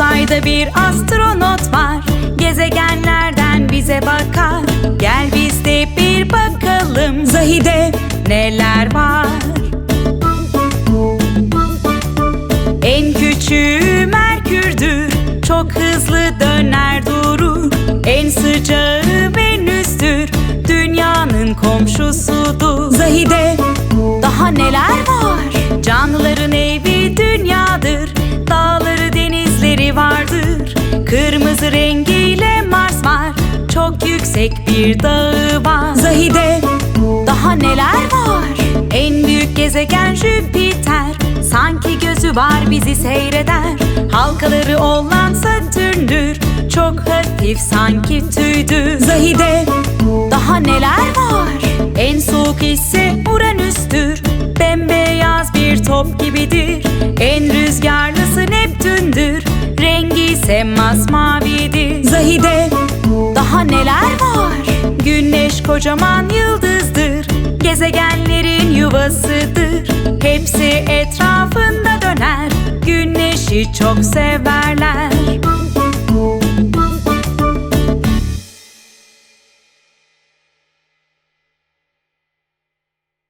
Ayda bir astronot var. Gezegenlerden bize bakar. Gel biz de bir bakalım Zahide neler var? En küçüğü Merkür'dür. Çok hızlı döner durur. En sıcağı Venüs'tür. Dünyanın komşusudur. Zahide daha neler var rengiyle Mars var. Çok yüksek bir dağı var. Zahide daha neler var? En büyük gezegen Jüpiter. Sanki gözü var bizi seyreder. Halkaları olan Satürn'dür Çok hafif sanki tüydür Zahide daha neler var? En soğuk ise Uranüs'tür. Bembeyaz bir top gibidir. En rüzgarlısı Neptün'dür. Rengi ise masmavidir Zahide. Daha neler var? Güneş kocaman yıldızdır. Gezegenlerin yuvasıdır. Hepsi etrafında döner. Güneşi çok severler